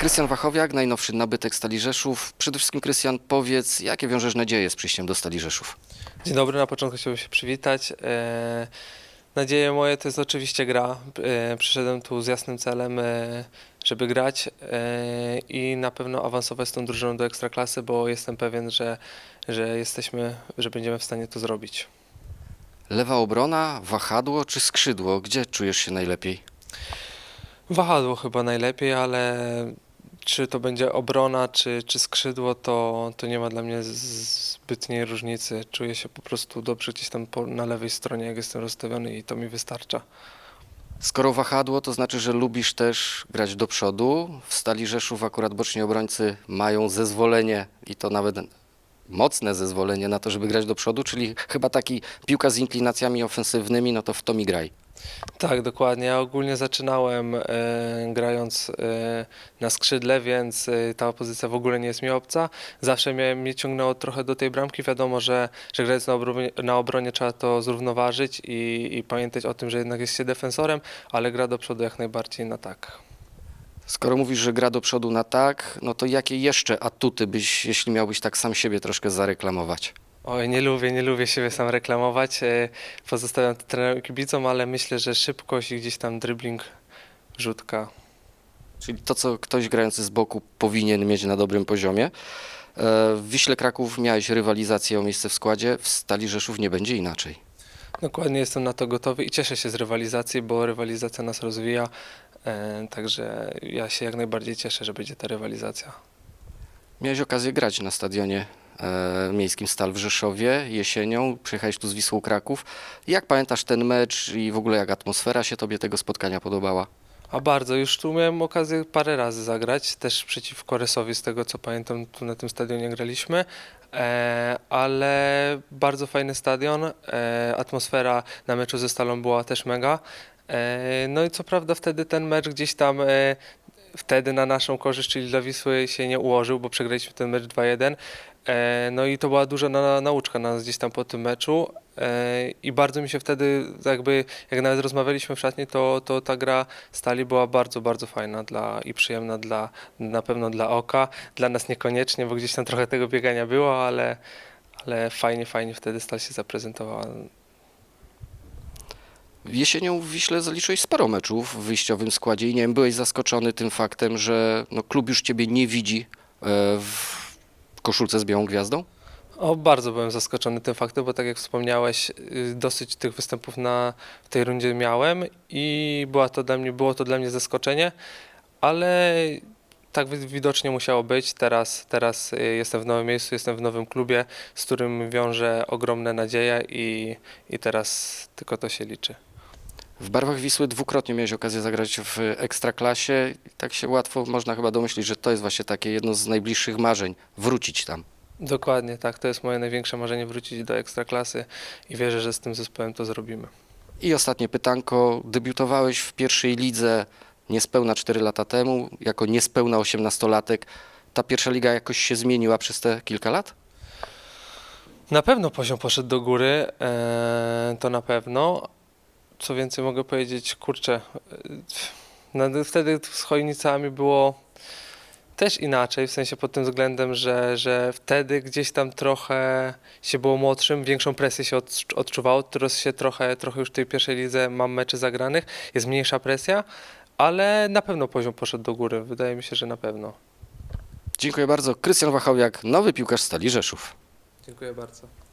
Krystian Wachowiak, najnowszy nabytek Stali Rzeszów. Przede wszystkim, Krystian, powiedz, jakie wiążesz nadzieje z przyjściem do Stali Rzeszów? Dzień dobry, na początku chciałbym się przywitać. E, nadzieje moje to jest oczywiście gra. E, przyszedłem tu z jasnym celem, e, żeby grać i na pewno awansować z tą drużyną do ekstraklasy, bo jestem pewien, że, że jesteśmy, że będziemy w stanie to zrobić. Lewa obrona, wahadło czy skrzydło? Gdzie czujesz się najlepiej? Wahadło chyba najlepiej, ale czy to będzie obrona, czy, czy skrzydło, to, to nie ma dla mnie zbytniej różnicy. Czuję się po prostu dobrze gdzieś tam po, na lewej stronie, jak jestem rozstawiony i to mi wystarcza. Skoro wahadło, to znaczy, że lubisz też grać do przodu. W Stali Rzeszów akurat boczni obrońcy mają zezwolenie i to nawet mocne zezwolenie na to, żeby grać do przodu, czyli chyba taki piłka z inklinacjami ofensywnymi, no to w to mi graj. Tak, dokładnie. Ja ogólnie zaczynałem e, grając e, na skrzydle, więc e, ta pozycja w ogóle nie jest mi obca. Zawsze mnie, mnie ciągnęło trochę do tej bramki. Wiadomo, że, że grając na obronie, na obronie trzeba to zrównoważyć i, i pamiętać o tym, że jednak jest się defensorem, ale gra do przodu jak najbardziej na tak. Skoro mówisz, że gra do przodu na tak, no to jakie jeszcze atuty byś, jeśli miałbyś tak sam siebie troszkę zareklamować? Oj, nie lubię, nie lubię siebie sam reklamować. E, Pozostawiam to trenerom i kibicom, ale myślę, że szybkość i gdzieś tam dribbling, rzutka, Czyli to, co ktoś grający z boku powinien mieć na dobrym poziomie. E, W Wiśle Kraków miałeś rywalizację o miejsce w składzie, w Stali Rzeszów nie będzie inaczej. Dokładnie jestem na to gotowy i cieszę się z rywalizacji, bo rywalizacja nas rozwija. E, także ja się jak najbardziej cieszę, że będzie ta rywalizacja. Miałeś okazję grać na stadionie miejskim Stal w Rzeszowie jesienią, przyjechałeś tu z Wisłą Kraków. Jak pamiętasz ten mecz i w ogóle jak atmosfera się tobie tego spotkania podobała? A bardzo, już tu miałem okazję parę razy zagrać, też przeciwko Resowi, z tego co pamiętam, tu na tym stadionie graliśmy, e, ale bardzo fajny stadion, e, atmosfera na meczu ze Stalą była też mega. E, no i co prawda wtedy ten mecz gdzieś tam e, wtedy na naszą korzyść, czyli dla Wisły się nie ułożył, bo przegraliśmy ten mecz 2-1. E, No i to była duża na, nauczka na nas gdzieś tam po tym meczu E, i bardzo mi się wtedy jakby, jak nawet rozmawialiśmy w szatni, to, to ta gra Stali była bardzo, bardzo fajna dla, i przyjemna dla, na pewno dla oka, dla nas niekoniecznie, bo gdzieś tam trochę tego biegania było, ale, ale fajnie, fajnie wtedy Stal się zaprezentowała. Jesienią w Wiśle zaliczyłeś sporo meczów w wyjściowym składzie i nie wiem, byłeś zaskoczony tym faktem, że no, klub już ciebie nie widzi e, w koszulce z białą gwiazdą? O, bardzo byłem zaskoczony tym faktem, bo tak jak wspomniałeś, y, dosyć tych występów na tej rundzie miałem i była to dla mnie, było to dla mnie zaskoczenie, ale tak wi- widocznie musiało być. Teraz, teraz y, jestem w nowym miejscu, jestem w nowym klubie, z którym wiążę ogromne nadzieje i, i teraz tylko to się liczy. W barwach Wisły dwukrotnie miałeś okazję zagrać w Ekstraklasie. Tak się łatwo można chyba domyślić, że to jest właśnie takie jedno z najbliższych marzeń, wrócić tam. Dokładnie, tak. To jest moje największe marzenie wrócić do ekstraklasy i wierzę, że z tym zespołem to zrobimy. I ostatnie pytanko. Debiutowałeś w pierwszej lidze niespełna 4 lata temu, jako niespełna 18-latek. Ta pierwsza liga jakoś się zmieniła przez te kilka lat? Na pewno poziom poszedł do góry, e, to na pewno. Co więcej mogę powiedzieć, kurczę, e, no, wtedy z Chojnicami było też inaczej, w sensie pod tym względem, że, że wtedy gdzieś tam trochę się było młodszym, większą presję się odczu- odczuwało, teraz się trochę, trochę już w tej pierwszej lidze mam meczy zagranych, jest mniejsza presja, ale na pewno poziom poszedł do góry, wydaje mi się, że na pewno. Dziękuję bardzo. Krystian Wachowiak, nowy piłkarz Stali Rzeszów. Dziękuję bardzo.